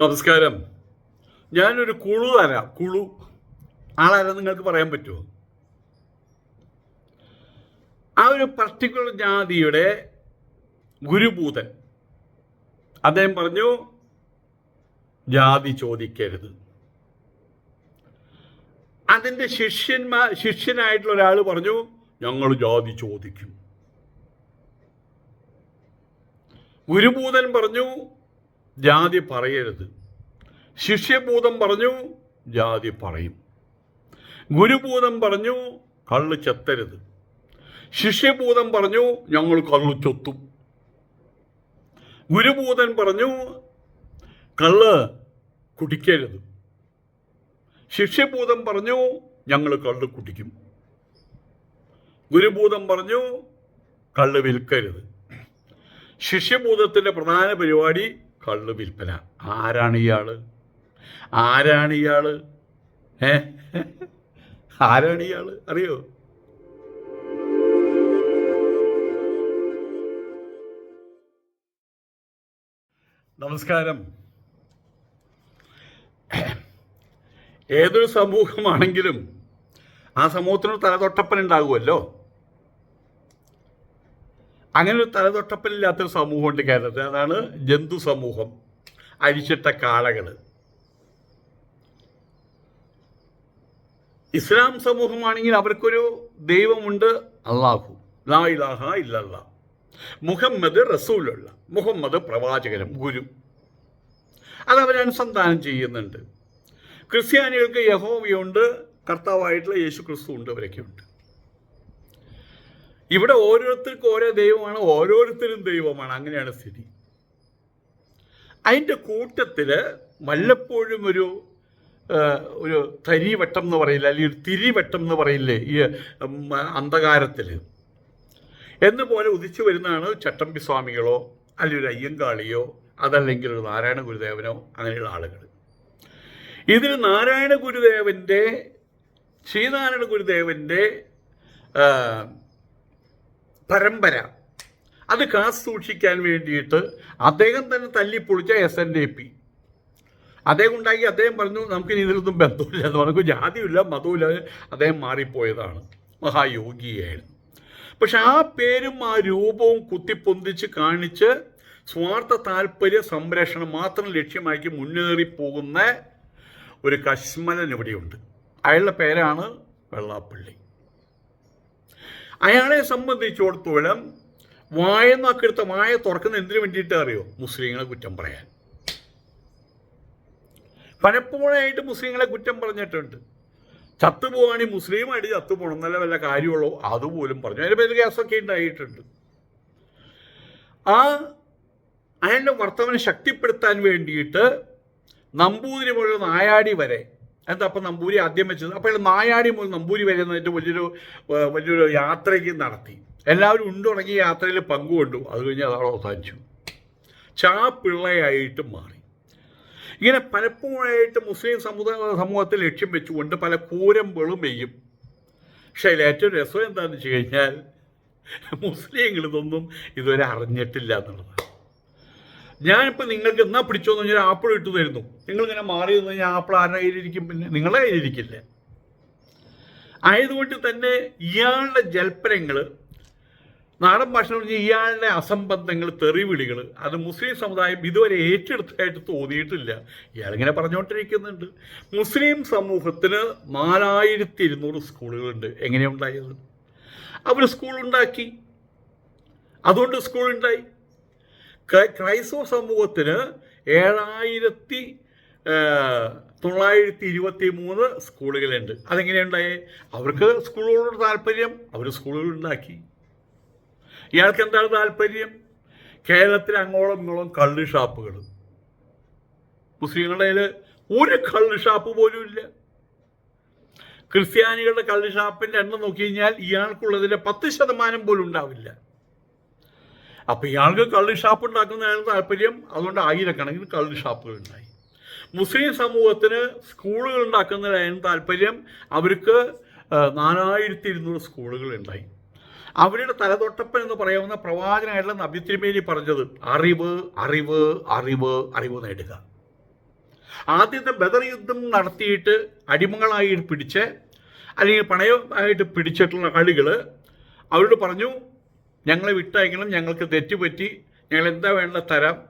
നമസ്കാരം. ഞാനൊരു കുളു തരാം. കുളു. ആളാരാ നിങ്ങൾക്ക് പറയാൻ പറ്റുമോ ആ ഒരു പർട്ടിക്കുലർ ജാതിയുടെ ഗുരുഭൂതൻ. അദ്ദേഹം പറഞ്ഞു ജാതി ചോദിക്കരുത്. അതിന്റെ ശിഷ്യന്മാർ ശിഷ്യനായിട്ടുള്ള ഒരാൾ പറഞ്ഞു ഞങ്ങൾ ജാതി ചോദിക്കും. ഗുരുഭൂതൻ പറഞ്ഞു ജാതി പറയരുത്. ശിഷ്യഭൂതം പറഞ്ഞു ജാതി പറയും. ഗുരുഭൂതം പറഞ്ഞു കള്ള് ചെത്തരുത്. ശിഷ്യഭൂതം പറഞ്ഞു ഞങ്ങൾ കള്ളു ചൊത്തും. ഗുരുഭൂതൻ പറഞ്ഞു കള്ള് കുടിക്കരുത്. ശിഷ്യഭൂതം പറഞ്ഞു ഞങ്ങൾ കള്ള് കുടിക്കും. ഗുരുഭൂതം പറഞ്ഞു കള്ള് വിൽക്കരുത്. ശിഷ്യഭൂതത്തിന്റെ പ്രധാന പരിപാടി കള്ള് വിൽപ്പന. ആരാണ് ഇയാൾ? ആരാണ് ഇയാൾ? ഏ? ആരാണ് ഇയാൾ? അറിയോ? നമസ്കാരം. ഏതൊരു സമൂഹമാണെങ്കിലും ആ സമൂഹത്തിന് തലതൊട്ടപ്പൻ ഉണ്ടാകുമല്ലോ. അങ്ങനെ ഒരു തലതൊട്ടപ്പനില്ലാത്തൊരു സമൂഹമുണ്ട് കേരളത്തിൽ. അതാണ് ജന്തു സമൂഹം. അഴിച്ചിട്ട കാളകൾ ഇസ്ലാം സമൂഹമാണെങ്കിൽ അവർക്കൊരു ദൈവമുണ്ട് അള്ളാഹു ലാ ഇലാഹ ഇല്ലല്ല. മുഹമ്മദ് റസൂലുള്ള മുഹമ്മദ് പ്രവാചകനും ഗുരു. അതവരനുസന്ധാനം ചെയ്യുന്നുണ്ട്. ക്രിസ്ത്യാനികൾക്ക് യഹോവയുണ്ട് കർത്താവായിട്ടുള്ള യേശു ക്രിസ്തു ഉണ്ട് അവരൊക്കെ ഉണ്ട് ഇവിടെ ഓരോരുത്തർക്കും ഓരോ ദൈവമാണ് ഓരോരുത്തരും ദൈവമാണ്. അങ്ങനെയാണ് സ്ഥിതി. അതിന്റെ കൂട്ടത്തിൽ വല്ലപ്പോഴും ഒരു ഒരു തരിവട്ടം എന്ന് പറയില്ല അല്ലെങ്കിൽ ഒരു തിരിവട്ടം എന്ന് പറയില്ലേ ഈ അന്ധകാരത്തിൽ എന്നുപോലെ ഉദിച്ചു വരുന്നതാണ് ചട്ടമ്പി സ്വാമികളോ അല്ലെങ്കിൽ ഒരു അയ്യങ്കാളിയോ അതല്ലെങ്കിൽ ഒരു നാരായണ ഗുരുദേവനോ അങ്ങനെയുള്ള ആളുകൾ ഇതിൽ നാരായണ ഗുരുദേവന്റെ ശ്രീനാരായണ ഗുരുദേവന്റെ പരമ്പര. അത് കാസ് സൂക്ഷിക്കാൻ വേണ്ടിയിട്ട് അദ്ദേഹം തന്നെ തല്ലിപ്പൊളിച്ച എസ് എൻ ഡി പി അദ്ദേഹം ഉണ്ടാക്കി അദ്ദേഹം പറഞ്ഞു നമുക്ക് ഇതിലൊന്നും ബന്ധമില്ല നമുക്ക് ജാതിയില്ല മതവുമില്ല അദ്ദേഹം മാറിപ്പോയതാണ്. മഹായോഗിയായിരുന്നു. പക്ഷെ ആ പേരും ആ രൂപവും കുത്തിപ്പൊന്തിച്ച് കാണിച്ച് സ്വാർത്ഥ താല്പര്യ സംരക്ഷണം മാത്രം ലക്ഷ്യമാക്കി മുന്നേറി പോകുന്ന ഒരു കശ്മലൻ ഇവിടെയുണ്ട്. അയാളുടെ പേരാണ് വെള്ളാപ്പള്ളി. അയാളെ സംബന്ധിച്ചിടത്തോളം വായ നക്കെടുത്ത വായ തുറക്കുന്ന എന്തിനു വേണ്ടിയിട്ട് അറിയോ? മുസ്ലിങ്ങളെ കുറ്റം പറയാൻ. പലപ്പോഴായിട്ട് മുസ്ലിങ്ങളെ കുറ്റം പറഞ്ഞിട്ടുണ്ട്. ചത്തുപോവാണെങ്കിൽ മുസ്ലിമായിട്ട് ചത്തുപോകണം എന്നല്ല വല്ല കാര്യമുള്ളൂ അതുപോലും പറഞ്ഞു. അതിന്റെ പേര് കേസൊക്കെ ഉണ്ടായിട്ടുണ്ട്. ആ അയാളുടെ വർത്തമാനം ശക്തിപ്പെടുത്താൻ വേണ്ടിയിട്ട് നമ്പൂതിരി മുഴുവൻ നായാടി വരെ എന്താ അപ്പം നമ്പൂരി ആദ്യം വെച്ചത്? അപ്പോൾ അയാൾ നായാടി മുതൽ നമ്പൂരി വരെ എന്നിട്ട് വലിയൊരു വലിയൊരു യാത്രയ്ക്ക് നടത്തി. എല്ലാവരും ഉണ്ടുടങ്ങിയ യാത്രയിൽ പങ്കുകൊണ്ടു. അത് കഴിഞ്ഞ് അതവിടെ അവസാനിച്ചു. ചാപ്പിള്ളയായിട്ട് മാറി. ഇങ്ങനെ പലപ്പോഴായിട്ട് മുസ്ലിം സമുദായ സമൂഹത്തെ ലക്ഷ്യം വെച്ചുകൊണ്ട് പല കൂരമ്പുകളും മെയ്യും പക്ഷേ അതിൽ ഏറ്റവും രസം എന്താണെന്ന് വെച്ച് കഴിഞ്ഞാൽ മുസ്ലിങ്ങൾ ഇതൊന്നും ഇതുവരെ അറിഞ്ഞിട്ടില്ല എന്നുള്ളതാണ്. ഞാനിപ്പോൾ നിങ്ങൾക്ക് എന്നാ പിടിച്ചോന്ന് പറഞ്ഞാൽ ആപ്പിൾ ഇട്ട് തരുന്നു. നിങ്ങളിങ്ങനെ മാറി നിന്ന് കഴിഞ്ഞാൽ ആപ്പിൾ ആരുടെ കയ്യിലിരിക്കും? പിന്നെ നിങ്ങളെ കയ്യിലിരിക്കില്ലേ? ആയതുകൊണ്ട് തന്നെ ഇയാളുടെ ജൽപ്പനങ്ങൾ നാടൻ ഭാഷ പറഞ്ഞ ഇയാളുടെ അസംബന്ധങ്ങൾ തെറിവിളികൾ അത് മുസ്ലിം സമുദായം ഇതുവരെ ഏറ്റെടുത്തായിട്ട് തോന്നിയിട്ടില്ല. ഇയാളിങ്ങനെ പറഞ്ഞുകൊണ്ടിരിക്കുന്നുണ്ട് മുസ്ലിം സമൂഹത്തിന് നാലായിരത്തി ഇരുന്നൂറ് സ്കൂളുകളുണ്ട്. എങ്ങനെയുണ്ടായത്? അവർ സ്കൂളുണ്ടാക്കി. അതുകൊണ്ട് സ്കൂളുണ്ടായി. ക്രൈസ്തവ സമൂഹത്തിന് ഏഴായിരത്തി തൊള്ളായിരത്തി ഇരുപത്തി മൂന്ന് സ്കൂളുകളുണ്ട്. അതെങ്ങനെയുണ്ടായേ അവർക്ക് സ്കൂളുകളോട് താല്പര്യം അവർ സ്കൂളുകൾ ഉണ്ടാക്കി. ഇയാൾക്ക് എന്താണ് താല്പര്യം? കേരളത്തിൽ അങ്ങോളം ഇങ്ങോളം കള്ള് ഷാപ്പുകൾ മുസ്ലിങ്ങളുടെ ഒരു കള്ള് ഷാപ്പ് പോലും ഇല്ല. ക്രിസ്ത്യാനികളുടെ കള്ള് ഷാപ്പിന്റെ എണ്ണം നോക്കി കഴിഞ്ഞാൽ ഇയാൾക്കുള്ളതിന്റെ പത്ത് ശതമാനം പോലും ഉണ്ടാവില്ല. അപ്പോൾ ഇയാൾക്ക് കള്ള് ഷാപ്പ് ഉണ്ടാക്കുന്നതാണ് താല്പര്യം. അതുകൊണ്ട് ആയിരക്കണക്കിന് കള്ള് ഷാപ്പുകൾ ഉണ്ടായി. മുസ്ലിം സമൂഹത്തിന് സ്കൂളുകൾ ഉണ്ടാക്കുന്നതിനായിരുന്നു താല്പര്യം. അവർക്ക് നാലായിരത്തി ഇരുന്നൂറ് സ്കൂളുകൾ ഉണ്ടായി. അവരുടെ തലതൊട്ടപ്പൻ എന്ന് പറയാവുന്ന പ്രവാചകനായിട്ടുള്ള നബി തിരുമേനി പറഞ്ഞത് അറിവ് അറിവ് അറിവ് അറിവ് നേടുക. ആദ്യത്തെ ബദർ യുദ്ധം നടത്തിയിട്ട് അടിമകളായി പിടിച്ച് അല്ലെങ്കിൽ പണയമായിട്ട് പിടിച്ചിട്ടുള്ള ആളുകൾ അവരോട് പറഞ്ഞു ഞങ്ങളെ വിട്ടയക്കണം ഞങ്ങൾക്ക് തെറ്റുപറ്റി ഞങ്ങൾ എന്താ വേണ്ട തരാം.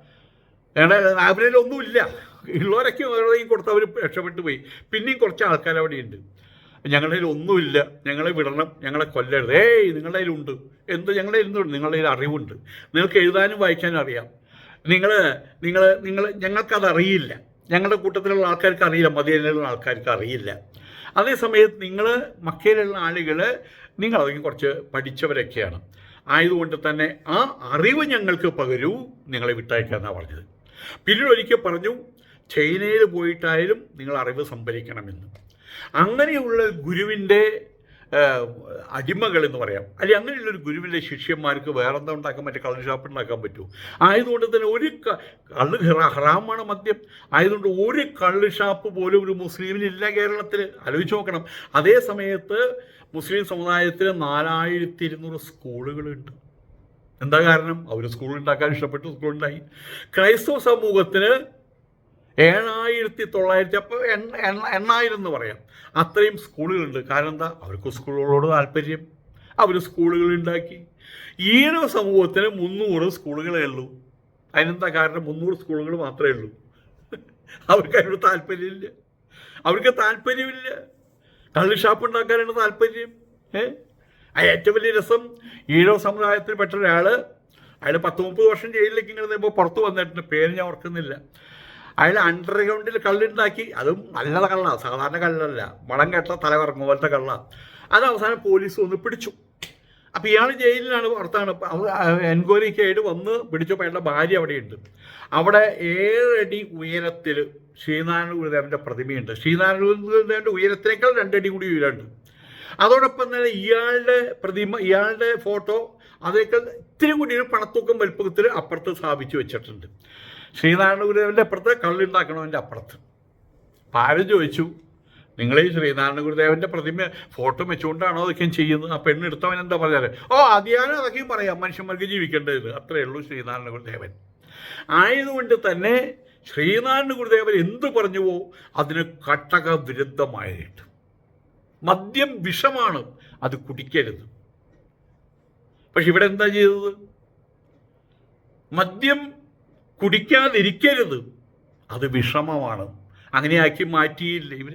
ഞങ്ങളുടെ അവരിൽ ഒന്നുമില്ല. ഉള്ളവരൊക്കെ ഓരോയും കൊടുത്ത് അവർ രക്ഷപ്പെട്ടു പോയി. പിന്നെയും കുറച്ച് ആൾക്കാർ അവിടെ ഉണ്ട് ഞങ്ങളുടെ കയ്യിൽ ഒന്നുമില്ല. ഞങ്ങളെ വിടണം ഞങ്ങളെ കൊല്ലരുത്. ഏയ് നിങ്ങളുടെ കയ്യിലുണ്ട്. എന്ത് ഞങ്ങളുടെ കയ്യിലുണ്ട്? നിങ്ങളുടെ കയ്യിൽ അറിവുണ്ട്. നിങ്ങൾക്ക് എഴുതാനും വായിക്കാനും അറിയാം. നിങ്ങൾ നിങ്ങൾ നിങ്ങൾ ഞങ്ങൾക്കത് അറിയില്ല. ഞങ്ങളുടെ കൂട്ടത്തിലുള്ള ആൾക്കാർക്ക് അറിയില്ല. മദീനയിലുള്ള ആൾക്കാർക്ക് അറിയില്ല. അതേസമയത്ത് നിങ്ങൾ മക്കയിലുള്ള ആളുകൾ നിങ്ങൾ അതൊക്കെ കുറച്ച് പഠിച്ചവരൊക്കെയാണ്. ആയതുകൊണ്ട് തന്നെ ആ അറിവ് ഞങ്ങൾക്ക് പകരൂ നിങ്ങളെ വിട്ടയക്കാന്നാണ് പറഞ്ഞത്. പിന്നീട് ഒരിക്കൽ പറഞ്ഞു ചൈനയിൽ പോയിട്ടായാലും നിങ്ങൾ അറിവ് സംഭരിക്കണമെന്ന്. അങ്ങനെയുള്ള ഗുരുവിന്റെ അടിമകൾ എന്ന് പറയാം. അല്ലെങ്കിൽ അങ്ങനെയുള്ളൊരു ഗുരുവിന്റെ ശിഷ്യന്മാർക്ക് വേറെ എന്താ ഉണ്ടാക്കാൻ പറ്റും കള്ള് ഷാപ്പ് ഉണ്ടാക്കാൻ പറ്റൂ ആയതുകൊണ്ട് തന്നെ ഒരു കള്ളു കള്ള് ഹറ- ഹറാമാണ് മദ്യം. ആയതുകൊണ്ട് ഒരു കള്ള് ഷാപ്പ് പോലും ഒരു മുസ്ലിമിനില്ല കേരളത്തിൽ. ആലോചിച്ച് നോക്കണം. അതേ സമയത്ത് മുസ്ലിം സമുദായത്തിൽ നാലായിരത്തി ഇരുന്നൂറ് സ്കൂളുകളുണ്ട്. എന്താ കാരണം? അവർ സ്കൂൾ ഉണ്ടാക്കാൻ ഇഷ്ടപ്പെട്ടു സ്കൂൾ ഉണ്ടായി. ക്രൈസ്തവ സമൂഹത്തിന് ഏഴായിരത്തി തൊള്ളായിരത്തി അപ്പോൾ എണ്ണ എണ്ണ എണ്ണായിരം എന്ന് പറയാം. അത്രയും സ്കൂളുകളുണ്ട്. കാരണം എന്താ? അവർക്ക് സ്കൂളുകളോട് താല്പര്യം. അവർ സ്കൂളുകൾ ഉണ്ടാക്കി. ഈഴവ സമൂഹത്തിന് മുന്നൂറ് സ്കൂളുകളേ ഉള്ളൂ. അതിനെന്താ കാരണം? മുന്നൂറ് സ്കൂളുകൾ മാത്രമേ ഉള്ളൂ. അവർക്ക് അതിനോട് താല്പര്യമില്ല. അവർക്ക് താല്പര്യമില്ല. കള്ള് ഷാപ്പ് ഉണ്ടാക്കാനാണ് താല്പര്യം ആ ഏറ്റവും വലിയ രസം. ഈഴവ സമുദായത്തിൽപ്പെട്ട ഒരാൾ അയാൾ പത്ത് മുപ്പത് വർഷം ജയിലിലേക്ക് ഇങ്ങനെ നിന്നപ്പോൾ പുറത്ത് വന്നിട്ടുണ്ട്. പേര് ഞാൻ ഓർക്കുന്നില്ല. അയാൾ അണ്ടർഗ്രൗണ്ടിൽ കള്ളുണ്ടാക്കി. അതും നല്ല കള്ള. സാധാരണ കള്ളല്ല. വളം കെട്ട തലകറങ്ങും പോലത്തെ കള്ള. അത് അവസാനം പോലീസ് ഒന്ന് പിടിച്ചു. അപ്പോൾ ഇയാൾ ജയിലിലാണ് പുറത്താണ്. എൻക്വയറിക്ക് ആയിട്ട് വന്ന് പിടിച്ചപ്പോൾ അയാളുടെ ഭാര്യ അവിടെയുണ്ട്. അവിടെ ഏഴടി ഉയരത്തിൽ ശ്രീനാരായണ ഗുരുദേവന്റെ പ്രതിമയുണ്ട്. ശ്രീനാരായണ ഗുരുദേവന്റെ ഉയരത്തിനേക്കാൾ രണ്ടടി കൂടി ഉയരമുണ്ട്. അതോടൊപ്പം തന്നെ ഇയാളുടെ പ്രതിമ ഇയാളുടെ ഫോട്ടോ അതിനേക്കാൾ ഇത്തിരി കൂടി ഒരു പണത്തൂക്കം വലുപ്പത്തിൽ അപ്പുറത്ത് സ്ഥാപിച്ചു വെച്ചിട്ടുണ്ട്. ശ്രീനാരായണ ഗുരുദേവന്റെ അപ്പുറത്ത് കള്ളുണ്ടാക്കണവന്റെ അപ്പുറത്ത്. അപ്പം ആരും ചോദിച്ചു നിങ്ങൾ ശ്രീനാരായണ ഗുരുദേവന്റെ പ്രതിമ ഫോട്ടോ വെച്ചുകൊണ്ടാണോ അതൊക്കെയും ചെയ്യുന്നത്? ആ പെണ്ണെടുത്തവൻ എന്താ പറഞ്ഞാൽ ഓ അതിയാനും അതൊക്കെയും പറയാം. മനുഷ്യന്മാർക്ക് ജീവിക്കേണ്ടത് അത്രയേ ഉള്ളൂ ശ്രീനാരായണ ഗുരുദേവൻ. ആയതുകൊണ്ട് തന്നെ ശ്രീനാരായണ ഗുരുദേവൻ എന്ത് പറഞ്ഞുവോ അതിന് കട്ടക വിരുദ്ധമായിട്ട് മദ്യം വിഷമാണ്. അത് കുടിക്കരുത്. പക്ഷെ ഇവിടെ എന്താ ചെയ്തത്? മദ്യം കുടിക്കാതിരിക്കരുത്. അത് വിഷമമാണ്. അങ്ങനെയാക്കി മാറ്റിയില്ല ഇവർ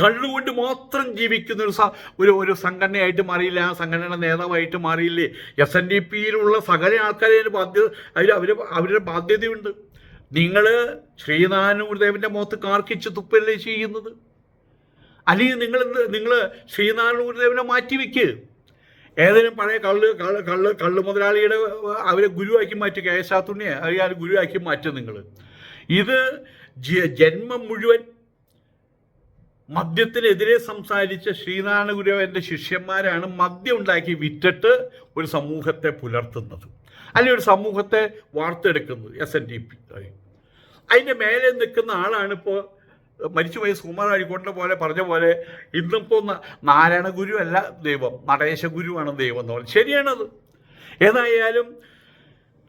കള്ളുകൊണ്ട് മാത്രം ജീവിക്കുന്ന ഒരു ഒരു ഒരു സംഘടനയായിട്ട് മാറിയില്ല. ആ സംഘടനയുടെ നേതാവായിട്ട് മാറിയില്ലേ? എസ് എൻ ഡി പിയിലുള്ള സകല ആൾക്കാരെ അതിന് ബാധ്യത അതിൽ അവർ അവരുടെ ബാധ്യതയുണ്ട്. നിങ്ങൾ ശ്രീനാരായണ ഗുരുദേവന്റെ മുഖത്ത് കാർക്കിച്ച് തുപ്പല്ലേ ചെയ്യുന്നത്? അല്ലെങ്കിൽ നിങ്ങൾ നിങ്ങൾ ശ്രീനാരായണ മാറ്റിവെക്ക്. മാറ്റി വെക്ക് ഏതെങ്കിലും പഴയ കള്ള് കള്ള് കള്ള് കള്ള് മുതലാളിയുടെ അവരെ ഗുരുവാക്കി മാറ്റി കേശാത്തുണ്യെ അറിയാൻ ഗുരുവാക്കി മാറ്റും നിങ്ങൾ ഇത് ജന്മം മുഴുവൻ മദ്യത്തിനെതിരെ സംസാരിച്ച ശ്രീനാരായണ ഗുരുവിന്റെ ശിഷ്യന്മാരാണ് മദ്യം ഉണ്ടാക്കി വിറ്റിട്ട് ഒരു സമൂഹത്തെ പുലർത്തുന്നത്. അല്ലെങ്കിൽ ഒരു സമൂഹത്തെ വാർത്തെടുക്കുന്നത് എസ് എൻ ഡി പി അതിന്റെ മേലെ നിൽക്കുന്ന ആളാണ് ഇപ്പോൾ മരിച്ചുപോയ സുകുമാർ അഴിക്കോട്ടിനെ പോലെ പറഞ്ഞ പോലെ ഇന്നിപ്പോൾ നാരായണ ഗുരു അല്ല ദൈവം നടേശ ഗുരുവാണ് ദൈവം എന്ന് പറഞ്ഞു. ശരിയാണത്. ഏതായാലും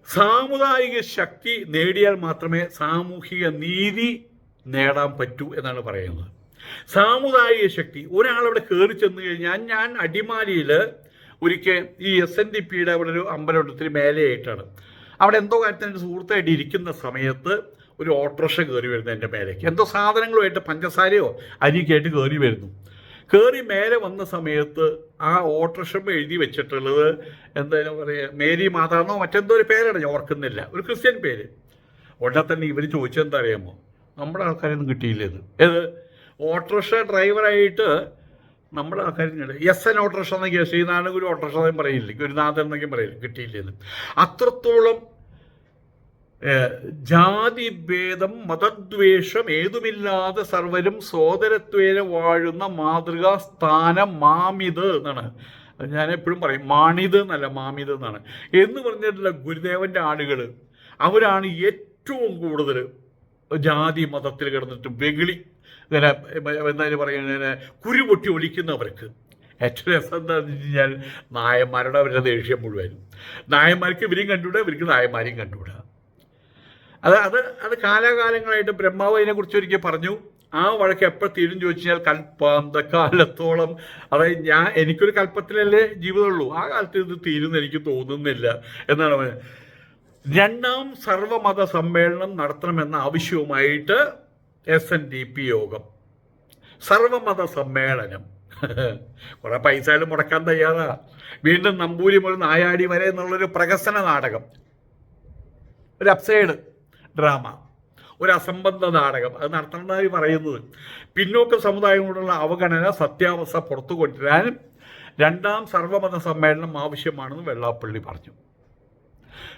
സാമുദായിക ശക്തി നേടിയാൽ മാത്രമേ സാമൂഹിക നീതി നേടാൻ പറ്റൂ എന്നാണ് പറയുന്നത്. സാമുദായിക ശക്തി. ഒരാളവിടെ കയറി ചെന്ന് കഴിഞ്ഞാൽ ഞാൻ അടിമാലിയിൽ ഒരിക്കൽ ഈ എസ് എൻ ഡി പിയുടെ അവിടെ ഒരു അമ്പലമുണ്ട് ഒത്തിരി മേലെയായിട്ടാണ്. അവിടെ എന്തോ കാര്യത്തിന് എന്റെ സുഹൃത്തായിട്ട് ഇരിക്കുന്ന സമയത്ത് ഒരു ഓട്ടോറിക്ഷ കയറി വരുന്നു എന്റെ മേലേക്ക്. എന്തോ സാധനങ്ങളുമായിട്ട് പഞ്ചസാരയോ അരിയൊക്കെ ആയിട്ട് കയറി വരുന്നു. കയറി മേലെ വന്ന സമയത്ത് ആ ഓട്ടോറിക്ഷ എഴുതി വെച്ചിട്ടുള്ളത് എന്തായാലും പറയുക മേരി മാതാന്നോ മറ്റെന്തോ ഒരു പേരാണ് ഞാൻ ഓർക്കുന്നില്ല. ഒരു ക്രിസ്ത്യൻ പേര്. ഉടനെ തന്നെ ഇവർ ചോദിച്ചെന്താ അറിയാമോ? നമ്മുടെ ആൾക്കാരൊന്നും കിട്ടിയില്ല ഇത്. ഏത്? ഓട്ടോറിക്ഷ ഡ്രൈവറായിട്ട് നമ്മുടെ ആൾക്കാർ എസ് എൻ ഓട്ടോറിക്ഷ എന്നൊക്കെ ഒരു ഓട്ടോറിക്ഷ എന്നും പറയില്ല. ഗുരുനാഥൻ എന്നൊക്കെ പറയില്ല. കിട്ടിയില്ലെന്ന്. അത്രത്തോളം ജാതി ഭേദം മതദ്വേഷം ഏതുമില്ലാതെ സർവരും സോദരത്വേന വാഴുന്ന മാതൃകാ സ്ഥാനം മാമിത് എന്നാണ്. ഞാൻ എപ്പോഴും പറയും. മാണിത് എന്നല്ല മാമിത് എന്നാണ്. എന്ന് പറഞ്ഞിട്ടുള്ള ഗുരുദേവന്റെ ആളുകൾ അവരാണ് ഏറ്റവും കൂടുതൽ ജാതി മതത്തിൽ കിടന്നിട്ട് വെകിളി ഇങ്ങനെ എന്തായാലും പറയുന്നത് കുരു പൊട്ടി ഒലിക്കുന്നവർക്ക്. ഏറ്റവും രസം എന്താണെന്ന് വെച്ച് കഴിഞ്ഞാൽ നായന്മാരുടെ അവരുടെ ദേഷ്യം മുഴുവനും നായന്മാർക്ക് ഇവരെയും കണ്ടുവിടുക ഇവർക്ക് നായന്മാരെയും കണ്ടുവിടുക അത് അത് അത് കാലാകാലങ്ങളായിട്ട് ബ്രഹ്മാവ് അതിനെക്കുറിച്ച് ഒരിക്കൽ പറഞ്ഞു. ആ വഴക്ക് എപ്പോൾ തീരും ചോദിച്ചു കഴിഞ്ഞാൽ കൽപ്പാന്ത കാലത്തോളം അതായത് ഞാൻ എനിക്കൊരു കൽപ്പത്തിലല്ലേ ജീവിതമുള്ളൂ. ആ കാലത്ത് ഇത് തീരുമെന്ന് എനിക്ക് തോന്നുന്നില്ല എന്നാണ് രണ്ടാം സർവമത സമ്മേളനം നടത്തണമെന്ന ആവശ്യവുമായിട്ട് എസ് എൻ ഡി പി യോഗം. സർവമത സമ്മേളനം. കുറെ പൈസയിലും മുടക്കാൻ തയ്യാറാ. വീണ്ടും നമ്പൂരി മുതൽ നായാടി വരെ എന്നുള്ളൊരു പ്രഹസന നാടകം. ഒരു അപ്സൈഡ് ഡ്രാമ ഒരു അസംബന്ധ നാടകം. അത് നടത്തണമെന്നായി പറയുന്നത്. പിന്നോക്ക സമുദായങ്ങളോടുള്ള അവഗണന സത്യാവസ്ഥ പുറത്തു കൊണ്ടുവരാനും രണ്ടാം സർവമത സമ്മേളനം ആവശ്യമാണെന്ന് വെള്ളാപ്പള്ളി പറഞ്ഞു.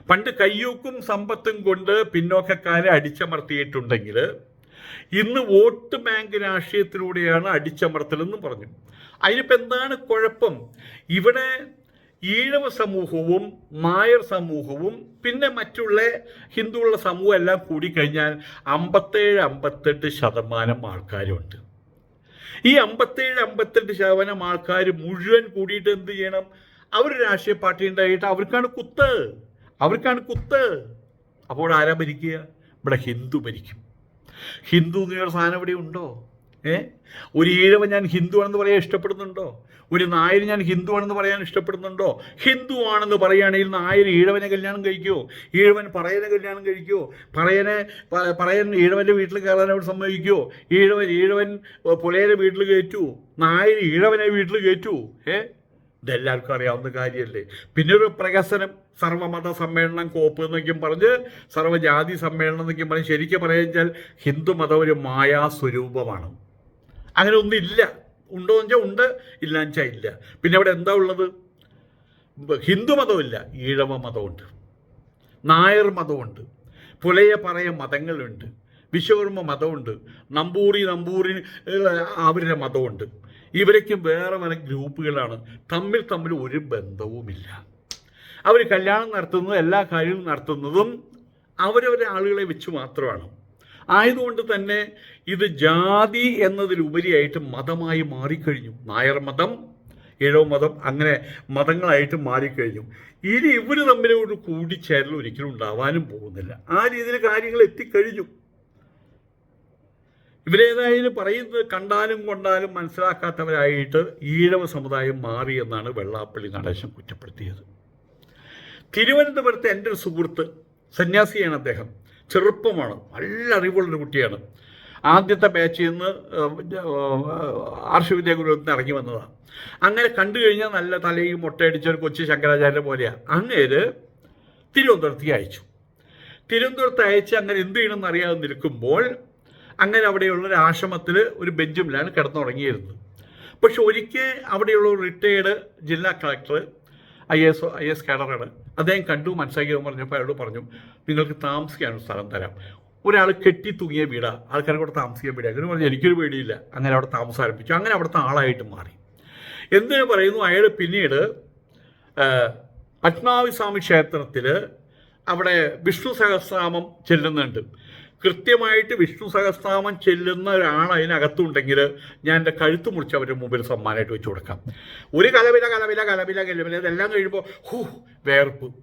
പണ്ട് കയ്യൂക്കും സമ്പത്തും കൊണ്ട് പിന്നോക്കക്കാരെ അടിച്ചമർത്തിയിട്ടുണ്ടെങ്കിൽ ഇന്ന് വോട്ട് ബാങ്ക് രാഷ്ട്രീയത്തിലൂടെയാണ് അടിച്ചമർത്തലെന്നും പറഞ്ഞു. അതിനിപ്പോൾ എന്താണ് കുഴപ്പം? ഇവിടെ ഈഴവ സമൂഹവും നായർ സമൂഹവും പിന്നെ മറ്റുള്ള ഹിന്ദുവുള്ള സമൂഹം എല്ലാം കൂടി കഴിഞ്ഞാൽ അമ്പത്തേഴ് അമ്പത്തെട്ട് ശതമാനം ആൾക്കാരുണ്ട്. ഈ അമ്പത്തേഴ് അമ്പത്തെട്ട് ശതമാനം ആൾക്കാർ മുഴുവൻ കൂടിയിട്ട് എന്ത് ചെയ്യണം? അവർ രാഷ്ട്രീയ പാർട്ടി ഉണ്ടായിട്ട് അവർക്കാണ് കുത്ത്. അവർക്കാണ് കുത്ത്. അപ്പോൾ ആരാ ഭരിക്കുക? ഇവിടെ ഹിന്ദു ഭരിക്കും. ഹിന്ദു എന്നൊരു സാധനം ഇവിടെ ഉണ്ടോ? ഏ? ഒരു ഈഴവ ഞാൻ ഹിന്ദു ആണെന്ന് പറയാൻ ഇഷ്ടപ്പെടുന്നുണ്ടോ? ഒരു നായർ ഞാൻ ഹിന്ദു ആണെന്ന് പറയാൻ ഇഷ്ടപ്പെടുന്നുണ്ടോ? ഹിന്ദു ആണെന്ന് പറയുകയാണെങ്കിൽ നായർ ഈഴവനെ കല്യാണം കഴിക്കുമോ ഈഴവൻ പറയനെ കല്യാണം കഴിക്കുമോ പറയനെ പറയൻ ഈഴവന്റെ വീട്ടിൽ കയറാൻ അവിടെ സമ്മതിക്കുമോ ഈഴവൻ ഈഴവൻ പുലയനെ വീട്ടിൽ കയറ്റുമോ നായർ ഈഴവനെ വീട്ടിൽ കയറ്റുമോ ഏ? ഇതെല്ലാവർക്കും അറിയാവുന്ന കാര്യമല്ലേ പിന്നെ ഒരു പ്രകസനം സർവമത സമ്മേളനം കോപ്പ് എന്നൊക്കെയും പറഞ്ഞ് സർവജാതി സമ്മേളനം എന്നൊക്കെയും പറഞ്ഞ് ശരിക്കും പറയാച്ചാൽ ഹിന്ദുമതം ഒരു മായാസ്വരൂപമാണ്. അങ്ങനെ ഒന്നില്ല ഉണ്ടോ എന്ന് വെച്ചാൽ ഉണ്ട് ഇല്ലാന്ന് വെച്ചാൽ ഇല്ല. പിന്നെ അവിടെ എന്താ ഉള്ളത്? ഹിന്ദുമതമില്ല ഈഴവ മതമുണ്ട് നായർ മതമുണ്ട് പുലയ പറയ മതങ്ങളുണ്ട്. വിശ്വകർമ്മ മതമുണ്ട് നമ്പൂരി നമ്പൂരി അവരുടെ മതമുണ്ട് ഇവരൊക്കെ വേറെ പല ഗ്രൂപ്പുകളാണ്. തമ്മിൽ തമ്മിൽ ഒരു ബന്ധവുമില്ല. അവർ കല്യാണം നടത്തുന്നതും എല്ലാ കാര്യങ്ങളും നടത്തുന്നതും അവരവരെ ആളുകളെ വെച്ച് മാത്രമാണ്. ആയതുകൊണ്ട് തന്നെ ഇത് ജാതി എന്നതിലുപരിയായിട്ട് മതമായി മാറിക്കഴിഞ്ഞു. നായർ മതം ഏഴോ മതം അങ്ങനെ മതങ്ങളായിട്ട് മാറിക്കഴിഞ്ഞു. ഇനി ഇവർ തമ്മിൽ ഒരു കൂടിച്ചേരൽ ഒരിക്കലും ഉണ്ടാവാനും പോകുന്നില്ല. ആ രീതിയിൽ കാര്യങ്ങൾ എത്തിക്കഴിഞ്ഞു. ഇവരേതായാലും പറയുന്നത് കണ്ടാലും കൊണ്ടാലും മനസ്സിലാക്കാത്തവരായിട്ട് ഈഴവ സമുദായം മാറി എന്നാണ് വെള്ളാപ്പള്ളി നടേശൻ കുറ്റപ്പെടുത്തിയത്. തിരുവനന്തപുരത്ത് എന്റെ ഒരു സുഹൃത്ത് സന്യാസിയാണ് അദ്ദേഹം. ചെറുപ്പമാണ് നല്ല അറിവുള്ളൊരു കുട്ടിയാണ്. ആദ്യത്തെ ബാച്ചിൽ നിന്ന് ആർഷവിദ്യാഗുരുവിൽ നിന്ന് ഇറങ്ങി വന്നതാണ്. അങ്ങനെ കണ്ടു കഴിഞ്ഞാൽ നല്ല തലയും മുട്ടയടിച്ച ഒരു കൊച്ചു ശങ്കരാചാര്യ പോലെയാണ് അങ്ങനെ തിരുവനന്തപുരത്തേക്ക് അയച്ചു. തിരുവനന്തപുരത്ത് അയച്ച് അങ്ങനെ എന്ത് ചെയ്യണമെന്ന് അറിയാതെ നിൽക്കുമ്പോൾ അങ്ങനെ അവിടെയുള്ള ഒരു ആശ്രമത്തിൽ ഒരു ബെഞ്ചുമിലാണ് കിടന്നുറങ്ങിയിരുന്നത്. പക്ഷെ ഒരിക്കൽ അവിടെയുള്ള ഒരു റിട്ടയേർഡ് ജില്ലാ collector I S I S കേഡറാണ്. അദ്ദേഹം കണ്ടു മനസ്സിലാക്കി പറഞ്ഞപ്പോൾ അയാളോട് പറഞ്ഞു നിങ്ങൾക്ക് താമസിക്കാൻ ഒരു സ്ഥലം തരാം. ഒരാൾ കെട്ടി തൂങ്ങിയ വീടാണ് ആൾക്കാരെ കൂടെ താമസിക്കാൻ പേടിയാ. അങ്ങനെ പറഞ്ഞു എനിക്കൊരു പേടിയില്ല. അങ്ങനെ അവിടെ താമസം ആരംഭിച്ചു അങ്ങനെ അവിടുത്തെ ആളായിട്ട് മാറി. എന്തിനു പറയുന്നു അയാൾ പിന്നീട് പത്മാവിസ്വാമി ക്ഷേത്രത്തിൽ അവിടെ വിഷ്ണു സഹസ്രാമം ചെല്ലുന്നുണ്ട്. കൃത്യമായിട്ട് വിഷ്ണു സഹസ്രനാമം ചെല്ലുന്ന ഒരാണ് അതിനകത്തുണ്ടെങ്കിൽ ഞാൻ എന്റെ കഴുത്ത് മുറിച്ച് അവരുടെ മുമ്പിൽ സമ്മാനമായിട്ട് വെച്ച് കൊടുക്കാം. ഒരു കലവില കലവില കലവില കലവില ഇതെല്ലാം കഴിയുമ്പോൾ who വേർപ്പ്.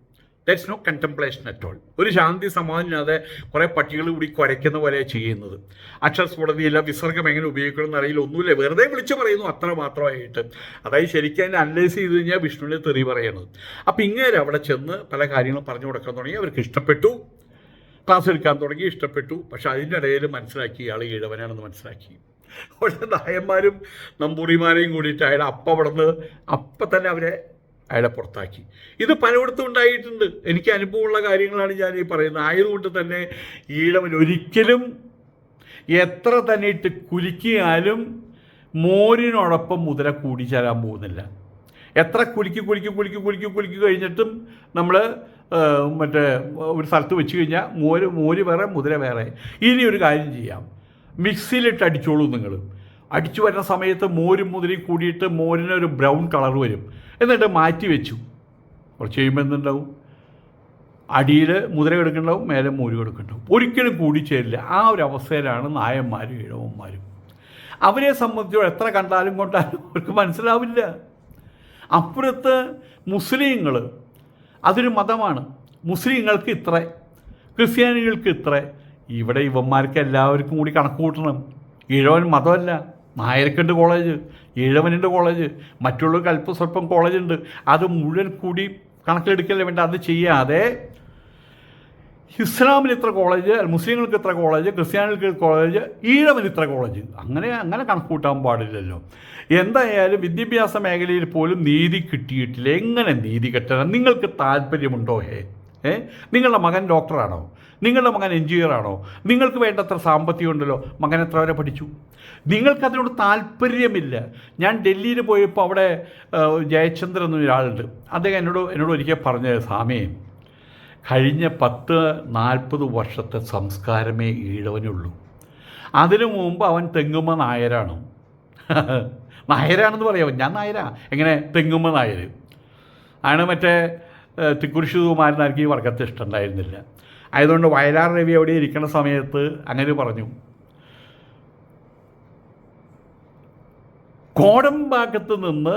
That's no contemplation at all ഒരു ശാന്തി സമാധാനമില്ലാതെ കുറേ പട്ടികൾ കൂടി കുരയ്ക്കുന്ന പോലെ ചെയ്യുന്നത്. അക്ഷരസ്ഫുടതയില്ല വിസർഗം എങ്ങനെ ഉപയോഗിക്കണമെന്ന് അറിയില്ല ഒന്നുമില്ല. വെറുതെ വിളിച്ചു പറയുന്നു അത്ര മാത്രമായിട്ട്. അതായത് ശരിക്കും അതിനെ അനലൈസ് ചെയ്ത് കഴിഞ്ഞാൽ വിഷ്ണുവിനെ തെറി പറയണത് അപ്പം ഇങ്ങനെ അവിടെ ചെന്ന് പല കാര്യങ്ങളും പറഞ്ഞു കൊടുക്കാൻ തുടങ്ങി. അവർക്ക് ഇഷ്ടപ്പെട്ടു. ക്ലാസ് എടുക്കാൻ തുടങ്ങി ഇഷ്ടപ്പെട്ടു. പക്ഷെ അതിന്റെ ഇടയിൽ മനസ്സിലാക്കി ഇയാൾ ഈഴവനാണെന്ന് മനസ്സിലാക്കി. അവിടെ നായന്മാരും നമ്പൂറിമാരെയും കൂടിയിട്ട് അയാൾ അപ്പം അവിടെ നിന്ന് അപ്പം തന്നെ അവരെ അയാളെ പുറത്താക്കി. ഇത് പലയിടത്തും ഉണ്ടായിട്ടുണ്ട്. എനിക്ക് അനുഭവമുള്ള കാര്യങ്ങളാണ് ഞാൻ ഈ പറയുന്നത്. ആയതുകൊണ്ട് തന്നെ ഈഴവൻ ഒരിക്കലും എത്ര തന്നെ ഇട്ട് കുലുക്കിയാലും മോരിനോടൊപ്പം മുതല കൂടിച്ചേരാൻ പോകുന്നില്ല. എത്ര കുലുക്കി കുലുക്കി കുലുക്കി കുലുക്കി കുലുക്കി കഴിഞ്ഞിട്ടും നമ്മൾ മറ്റേ ഒരു സ്ഥലത്ത് വെച്ച് കഴിഞ്ഞാൽ മോര് മോര് വേറെ മുതിര വേറെ. ഇനി ഒരു കാര്യം ചെയ്യാം. മിക്സിയിലിട്ട് അടിച്ചോളൂ നിങ്ങൾ. അടിച്ചു വരുന്ന സമയത്ത് മോരും മുതിരയും കൂടിയിട്ട് മോരിനൊരു ബ്രൗൺ കളർ വരും. എന്നിട്ട് മാറ്റി വെച്ചു. കുറച്ച് കഴിയുമ്പോൾ എന്തുണ്ടാവും? അടിയിൽ മുതിര കിടക്കുന്നുണ്ടാവും മേലെ മോര് കിടക്കുന്നുണ്ടാവും ഒരിക്കലും കൂടിച്ചേരില്ല ആ ഒരു അവസ്ഥയിലാണ് നായന്മാരും ഇഴവന്മാരും അവരെ സംബന്ധിച്ചോ എത്ര കണ്ടാലും കൊണ്ടാലും അവർക്ക് മനസ്സിലാവില്ല. അപ്പുറത്ത് മുസ്ലിങ്ങൾ അതൊരു മതമാണ്. മുസ്ലിങ്ങൾക്ക് ഇത്ര ക്രിസ്ത്യാനികൾക്ക് ഇത്ര. ഇവിടെ ഇവന്മാർക്ക് എല്ലാവർക്കും കൂടി കണക്ക് കൂട്ടണം. ഇഴവൻ മതമല്ല. നായരക്കുണ്ട് കോളേജ് ഇഴവനുണ്ട് കോളേജ് മറ്റുള്ളവർക്ക് അല്പസ്വല്പം കോളേജുണ്ട്. അത് മുഴുവൻ കൂടി കണക്കിലെടുക്കല്ലേ വേണ്ട അത് ചെയ്യാതെ ഇസ്ലാമിന് ഇത്ര കോളേജ് മുസ്ലിങ്ങൾക്ക് ഇത്ര കോളേജ് ക്രിസ്ത്യാനികൾക്ക് കോളേജ് ഈഴവന് ഇത്ര കോളേജ്. അങ്ങനെ അങ്ങനെ കണക്ക് കൂട്ടാൻ പാടില്ലല്ലോ. എന്തായാലും വിദ്യാഭ്യാസ മേഖലയിൽ പോലും നീതി കിട്ടിയിട്ടില്ല. എങ്ങനെ നീതി കിട്ടണം? നിങ്ങൾക്ക് താല്പര്യമുണ്ടോ? ഹേ ഏ? നിങ്ങളുടെ മകൻ ഡോക്ടറാണോ? നിങ്ങളുടെ മകൻ എഞ്ചിനീയർ ആണോ നിങ്ങൾക്ക് വേണ്ടത്ര സാമ്പത്തികം ഉണ്ടല്ലോ. മകൻ എത്ര വരെ പഠിച്ചു? നിങ്ങൾക്കതിനോട് താല്പര്യമില്ല. ഞാൻ ഡൽഹിയിൽ പോയപ്പോൾ അവിടെ ജയചന്ദ്രൻ എന്നൊരാളുണ്ട്. അദ്ദേഹം എന്നോട് എന്നോട് ഒരിക്കൽ പറഞ്ഞത് സ്വാമിയെ കഴിഞ്ഞ പത്ത് നാൽപ്പത് വർഷത്തെ സംസ്കാരമേ ഈഴവനുള്ളൂ. അതിനു മുമ്പ് അവൻ തെങ്ങുമ്മ നായരാണ്. നായരാണെന്ന് പറയാമോ ഞാൻ നായരാ. എങ്ങനെ? തെങ്ങുമ്മ നായർ ആണ് മറ്റേ ഏഹ്, തിക്കുറിശി കുമാരനാർക്ക് ഈ വർഗത്തെ ഇഷ്ടമുണ്ടായിരുന്നില്ല. ആയതുകൊണ്ട് വയലാർ രവി അവിടെ ഇരിക്കുന്ന സമയത്ത് അങ്ങനെ പറഞ്ഞു. കോടമ്പാക്കത്ത് നിന്ന്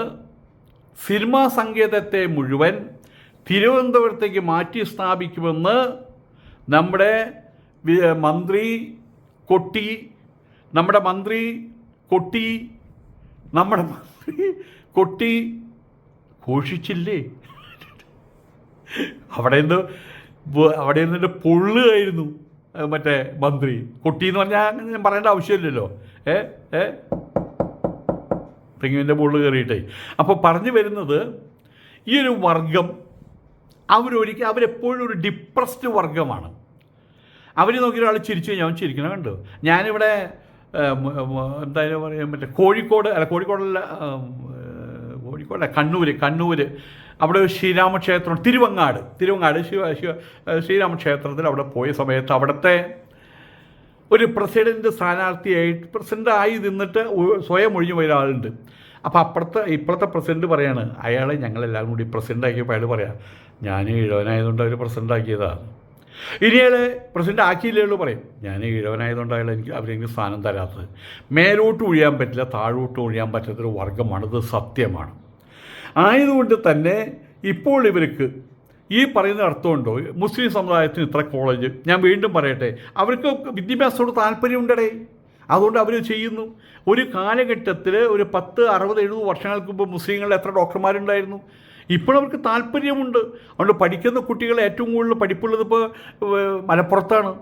സിനിമാ സങ്കേതത്തെ മുഴുവൻ തിരുവനന്തപുരത്തേക്ക് മാറ്റി സ്ഥാപിക്കുമെന്ന് നമ്മുടെ മന്ത്രി കൊട്ടി നമ്മുടെ മന്ത്രി കൊട്ടി നമ്മുടെ മന്ത്രി കൊട്ടി ഘോഷിച്ചില്ലേ? അവിടെ നിന്ന് അവിടെ നിന്നിട്ട് പൊള്ളുകയായിരുന്നു മറ്റേ മന്ത്രി. കൊട്ടി എന്ന് പറഞ്ഞാൽ അങ്ങനെ ഞാൻ പറയേണ്ട ആവശ്യമില്ലല്ലോ. ഏ ഏ? തെങ്ങിന്റെ പൊള്ളു കയറിയിട്ടേ. അപ്പോൾ പറഞ്ഞു വരുന്നത് ഈ ഒരു വർഗം അവരൊരിക്കൽ അവരെപ്പോഴും ഒരു ഡിപ്രസ്ഡ് വർഗമാണ് അവർ നോക്കി ഒരാൾ ചിരിച്ചു കഴിഞ്ഞാൽ അവൻ ചിരിക്കണം കണ്ടു? ഞാനിവിടെ എന്തായാലും പറയാൻ പറ്റും കോഴിക്കോട് അല്ല കോഴിക്കോടല്ല കോഴിക്കോടല്ല കണ്ണൂർ കണ്ണൂർ അവിടെ ഒരു ശ്രീരാമക്ഷേത്രം തിരുവങ്ങാട്. തിരുവങ്ങാട് ശിവ ശിവ ശ്രീരാമക്ഷേത്രത്തിൽ അവിടെ പോയ സമയത്ത് അവിടുത്തെ ഒരു പ്രസിഡന്റ് സ്ഥാനാർത്ഥിയായിട്ട് പ്രസിഡന്റ് ആയി നിന്നിട്ട് സ്വയം ഒഴിഞ്ഞു പോയ ഒരാളുണ്ട്. അപ്പോൾ അപ്പുറത്തെ ഇപ്പോഴത്തെ പ്രസിഡന്റ് പറയാണ് അയാളെ ഞങ്ങളെല്ലാവരും കൂടി പ്രസിഡന്റ് ആക്കിയപ്പോൾ അയാൾ പറയാം ഞാൻ ഇഴവനായതുകൊണ്ട് അവർ പ്രസിഡന്റ് ആക്കിയതാണ് ഇനി അയാൾ പ്രസിഡന്റ് ആക്കിയില്ലേ ഉള്ളൂ പറയും. ഞാൻ ഇഴവനായതുകൊണ്ട് അയാൾ എനിക്ക് അവരെനിക്ക് സ്ഥാനം തരാത്തത്. മേലോട്ട് ഒഴിയാൻ പറ്റില്ല താഴോട്ട് ഒഴിയാൻ പറ്റാത്തൊരു ഇത് സത്യമാണ്. ആയതുകൊണ്ട് തന്നെ ഇപ്പോൾ ഇവർക്ക് ഈ പറയുന്ന അർത്ഥമുണ്ടോ മുസ്ലിം സമുദായത്തിന് ഇത്ര കോളേജ്. ഞാൻ വീണ്ടും പറയട്ടെ അവർക്ക് വിദ്യാഭ്യാസത്തോട് താല്പര്യമുണ്ടടേ. അതുകൊണ്ട് അവർ ചെയ്യുന്നു. ഒരു കാലഘട്ടത്തിൽ ഒരു പത്ത് അറുപത് എഴുപത് വർഷങ്ങൾക്ക് മുമ്പ് മുസ്ലിങ്ങളിൽ എത്ര ഡോക്ടർമാരുണ്ടായിരുന്നു? ഇപ്പോഴവർക്ക് താല്പര്യമുണ്ട്. അതുകൊണ്ട് പഠിക്കുന്ന കുട്ടികൾ ഏറ്റവും കൂടുതൽ പഠിപ്പുള്ളത് ഇപ്പോൾ മലപ്പുറത്താണ്.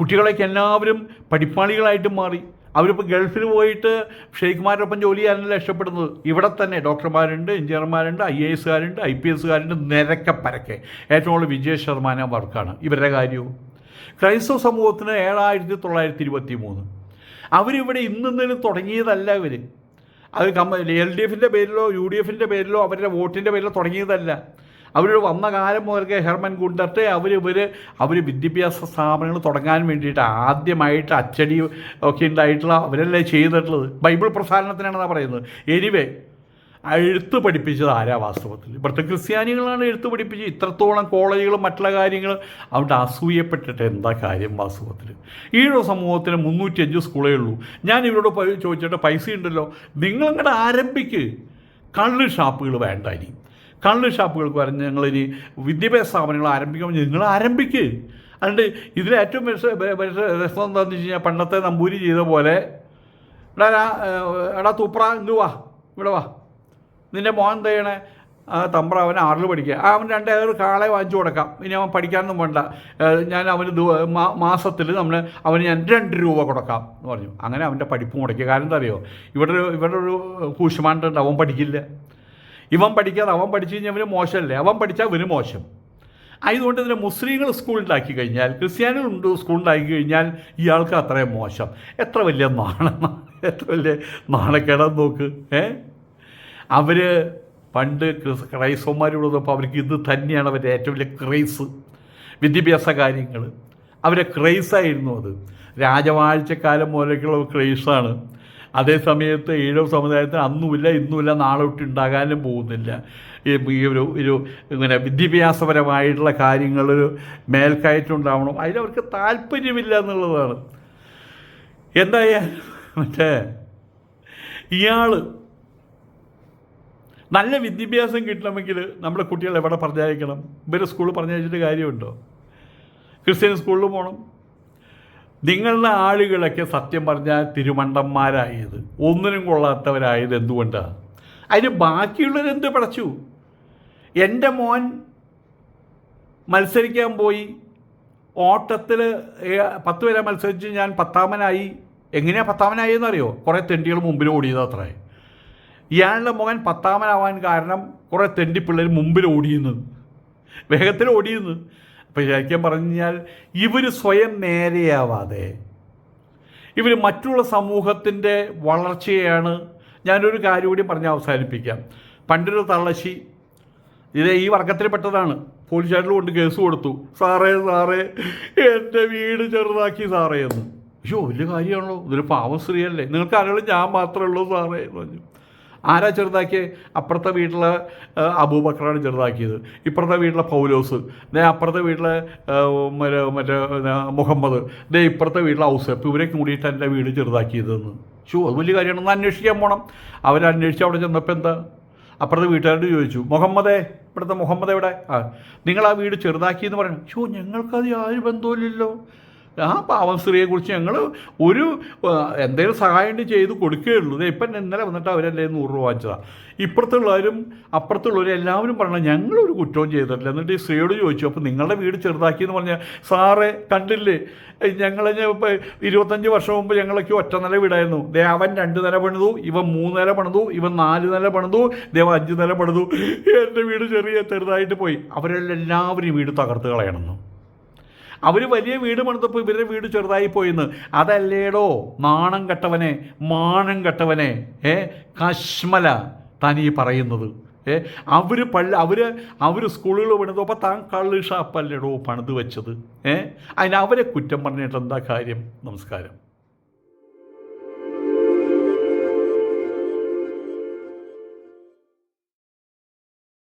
കുട്ടികളൊക്കെ എല്ലാവരും പഠിപ്പാളികളായിട്ട് മാറി. അവരിപ്പോൾ ഗൾഫിൽ പോയിട്ട് ഷെയ്ഖ്മാരൊപ്പം ജോലി ചെയ്യാനല്ല ഇഷ്ടപ്പെടുന്നത് ഇവിടെ തന്നെ ഡോക്ടർമാരുണ്ട് എഞ്ചിനീയർമാരുണ്ട് ഐ എ എസുകാരുണ്ട് ഐ പി എസുകാരുണ്ട് നിരക്കെ പരക്കെ ഏറ്റവും കൂടുതൽ വിജയ ശതമാനം വർക്കാണ് ഇവരുടെ കാര്യവും. ക്രൈസ്തവ സമൂഹത്തിന് ഏഴായിരത്തി തൊള്ളായിരത്തി ഇരുപത്തി മൂന്ന് അവരിവിടെ ഇന്നും തുടങ്ങിയതല്ല ഇവർ അത് കമ്മ എൽ ഡി എഫിന്റെ പേരിലോ യു ഡി എഫിന്റെ പേരിലോ അവരുടെ വോട്ടിന്റെ പേരിലോ തുടങ്ങിയതല്ല. അവർ വന്ന കാലം മുതൽക്ക് ഹെർമൻ ഗുണ്ടർട്ട് അവർ ഇവർ അവർ വിദ്യാഭ്യാസ സ്ഥാപനങ്ങൾ തുടങ്ങാൻ വേണ്ടിയിട്ട് ആദ്യമായിട്ട് അച്ചടി ഒക്കെ ഉണ്ടായിട്ടുള്ള അവരല്ലേ ചെയ്തിട്ടുള്ളത്. ബൈബിൾ പ്രസാരണത്തിനാണെന്നാണ് പറയുന്നത്. എനിവേ എഴുത്ത് പഠിപ്പിച്ചത് ആരാ വാസ്തവത്തിൽ? ഇവിടുത്തെ ക്രിസ്ത്യാനികളാണ് എഴുത്ത് പഠിപ്പിച്ചത്. ഇത്രത്തോളം കോളേജുകളും മറ്റുള്ള കാര്യങ്ങളും അവിടെ അസൂയപ്പെട്ടിട്ട് എന്താ കാര്യം വാസ്തവത്തിൽ? ഈഴോ സമൂഹത്തിന് മുന്നൂറ്റിയഞ്ച് സ്കൂളേ ഉള്ളൂ. ഞാൻ ഇവരോട് ചോദിച്ചിട്ട് പൈസ ഉണ്ടല്ലോ. നിങ്ങളങ്ങോട്ട് ആരംഭിക്ക്. കള്ള് ഷാപ്പുകൾ വേണ്ട ഇനി. കള്ള് ഷാപ്പുകൾക്ക് പറഞ്ഞ് ഞങ്ങളിനി വിദ്യാഭ്യാസ സ്ഥാപനങ്ങൾ ആരംഭിക്കുമ്പോൾ നിങ്ങൾ ആരംഭിക്ക്. അതുകൊണ്ട് ഇതിൽ ഏറ്റവും രസ- എന്താണെന്ന് വെച്ച് കഴിഞ്ഞാൽ പണ്ടത്തെ നമ്പൂരി ചെയ്ത പോലെ എടാ എടാ തൂപ്ര ഇങ്ങ് വാ. ഇവിടെ വാ. നിന്റെ മോൻ എന്താ ചെയ്യണേ? ആ തമ്പ്ര അവൻ ആറിൽ പഠിക്കുക. ആ അവൻ രണ്ട് ഏറ് കാളെ വാങ്ങിച്ചു കൊടുക്കാം. ഇനി അവൻ പഠിക്കാനൊന്നും വേണ്ട. ഞാൻ അവന് മാസത്തിൽ നമ്മൾ അവന് ഞാൻ രണ്ട് രൂപ കൊടുക്കാം എന്ന് പറഞ്ഞു. അങ്ങനെ അവന്റെ പഠിപ്പ് മുടക്കിയ കാരണം എന്താ അറിയോ? ഇവിടെ ഒരു ഇവിടെ ഒരു കൂശുമാണ്ടുണ്ട് അവൻ പഠിക്കില്ല. ഇവൻ പഠിക്കാതെ അവൻ പഠിച്ചു കഴിഞ്ഞാൽ അവന് മോശമല്ലേ? അവൻ പഠിച്ചാൽ അവന് മോശം. ആയതുകൊണ്ട് ഇതിനെ മുസ്ലിങ്ങൾ സ്കൂളിലാക്കി കഴിഞ്ഞാൽ ക്രിസ്ത്യാനികളുണ്ട് സ്കൂളിലാക്കി കഴിഞ്ഞാൽ ഇയാൾക്ക് അത്രയും മോശം. എത്ര വലിയ നാണ എത്ര വലിയ നാണക്കേടാന്ന് നോക്ക്. ഏ? അവർ പണ്ട് ക്രിസ് ക്രൈസ്തവന്മാരോടൊപ്പം അവർക്ക് ഇത് തന്നെയാണ് അവരുടെ ഏറ്റവും വലിയ ക്രൈസ്. വിദ്യാഭ്യാസ കാര്യങ്ങൾ അവരെ ക്രൈസായിരുന്നു അത്. രാജവാഴ്ചക്കാലം മുതലേക്കുള്ള ക്രൈസാണ്. അതേ സമയത്ത് ഈഴവ സമുദായത്തിന് അന്നുമില്ല ഇന്നുമില്ല നാളെ തൊട്ട് ഉണ്ടാകാനും പോകുന്നില്ല. ഈ ഒരു ഒരു ഇങ്ങനെ വിദ്യാഭ്യാസപരമായിട്ടുള്ള കാര്യങ്ങളൊരു മേൽക്കയറ്റം ഉണ്ടാവണം. അതിലവർക്ക് താല്പര്യമില്ല എന്നുള്ളതാണ്. എന്തായാലും മറ്റേ ഇയാൾ നല്ല വിദ്യാഭ്യാസം കിട്ടണമെങ്കിൽ നമ്മുടെ കുട്ടികളെ എവിടെ പറഞ്ഞയക്കണം? ഇവരെ സ്കൂളിൽ പറഞ്ഞയച്ചിട്ട് കാര്യമുണ്ടോ? ക്രിസ്ത്യൻ സ്കൂളിൽ പോകണം നിങ്ങളുടെ ആളുകളൊക്കെ സത്യം പറഞ്ഞാൽ തിരുമണ്ടന്മാരായത് ഒന്നിനും കൊള്ളാത്തവരായത് എന്തുകൊണ്ടാണ് അതിന് ബാക്കിയുള്ളവരെന്ത് പടച്ചു? എന്റെ മോൻ മത്സരിക്കാൻ പോയി. ഓട്ടത്തിൽ പത്ത് വരെ മത്സരിച്ച് ഞാൻ പത്താമനായി. എങ്ങനെയാണ് പത്താമനായി എന്നറിയോ കുറേ തെണ്ടികൾ മുമ്പിൽ ഓടിയത് അത്രേ. ഇയാളുടെ മകൻ പത്താമനാവാൻ കാരണം കുറേ തെണ്ടി പിള്ളേർ മുമ്പിൽ ഓടിയുന്നത് വേഗത്തിൽ ഓടിയുന്നത് അപ്പോൾ ശരിക്കും പറഞ്ഞു കഴിഞ്ഞാൽ ഇവർ സ്വയം നേരെയാവാതെ ഇവർ മറ്റുള്ള സമൂഹത്തിന്റെ വളർച്ചയാണ് ഞാനൊരു കാര്യം കൂടി പറഞ്ഞ് അവസാനിപ്പിക്കാം. പണ്ടൊരു തള്ളശ്ശി ഇത് ഈ വർഗത്തിൽപ്പെട്ടതാണ് പോലീസുകാരിൽ കൊണ്ട് കേസ് കൊടുത്തു. സാറേ സാറേ എന്റെ വീട് ചെറുതാക്കി സാറേ എന്ന്. അയ്യോ വലിയ കാര്യമാണല്ലോ. ഇതൊരു പാവശ്രീയല്ലേ നിങ്ങൾക്ക് ആരെങ്കിലും ഞാൻ മാത്രമേ ഉള്ളൂ സാറേ എന്ന് പറഞ്ഞു. ആരാ ചെറുതാക്കിയത് അപ്പുറത്തെ വീട്ടിലെ അബൂബക്കറാണ് ചെറുതാക്കിയത്. ഇപ്പുറത്തെ വീട്ടിലെ പൗലോസ്. ദേ അപ്പുറത്തെ വീട്ടിലെ മറ്റേ മറ്റേ മുഹമ്മദ്. ദേ ഇപ്പുറത്തെ വീട്ടിലെ ഔസഫ് ഇവരെ കൂടിയിട്ട് എന്റെ വീട് ചെറുതാക്കിയതെന്ന്. ഷോ അത് വലിയ കാര്യമാണെന്ന് അന്വേഷിക്കാൻ പോകണം അവരന്വേഷിച്ച് അവിടെ ചെന്നപ്പോൾ എന്താ? അപ്പുറത്തെ വീട്ടുകാരോട് ചോദിച്ചു മുഹമ്മദേ ഇവിടുത്തെ മുഹമ്മദ് എവിടെ? ആ നിങ്ങൾ ആ വീട് ചെറുതാക്കി എന്ന് പറയണം. ഷോ ഞങ്ങൾക്കത് യാതൊരു ബന്ധവുമില്ലല്ലോ. ആ പാവം സ്ത്രീയെക്കുറിച്ച് ഞങ്ങൾ ഒരു എന്തെങ്കിലും സഹായം ചെയ്ത് കൊടുക്കുകയുള്ളൂ ഇപ്പം ഇന്നലെ വന്നിട്ട് അവരല്ലേ നൂറ് രൂപ വാങ്ങിച്ചതാണ് ഇപ്പുറത്തുള്ളവരും അപ്പുറത്തുള്ളവരും എല്ലാവരും പറഞ്ഞാൽ ഞങ്ങളൊരു കുറ്റവും ചെയ്തിട്ടില്ല. എന്നിട്ട് ഈ സ്ത്രീയോട് ചോദിച്ചു അപ്പോൾ നിങ്ങളുടെ വീട് ചെറുതാക്കി എന്ന് പറഞ്ഞാൽ സാറേ കണ്ടില്ലേ? ഞങ്ങൾ ഇരുപത്തഞ്ച് വർഷം മുമ്പ് ഞങ്ങളൊക്കെ ഒറ്റ നില വീടായിരുന്നു. ദേ അവൻ രണ്ട് നില പണിതു ഇവൻ മൂന്ന് നില പണിതു ഇവൻ നാല് നില പണിതു ദേവ അഞ്ച് നില പണിതു. എന്റെ വീട് ചെറിയ ചെറുതായിട്ട് പോയി. അവരെല്ലാം എല്ലാവരും വീട് തകർത്ത് കളയണമെന്ന് അവർ വലിയ വീട് പണിതപ്പോൾ ഇവരുടെ വീട് ചെറുതായി പോയിന്ന്. അതല്ലേടോ നാണം കെട്ടവനെ മാണം കെട്ടവനെ ഏ കശ്മല തനി പറയുന്നത്. ഏ അവർ പള്ളി അവർ അവർ സ്കൂളുകൾ പണിതു അപ്പോൾ താൻ കള്ള് ഷാപ്പല്ലേടോ പണിത് വെച്ചത്. ഏ അതിന് അവരെ കുറ്റം പറഞ്ഞിട്ട് എന്താ കാര്യം? നമസ്കാരം.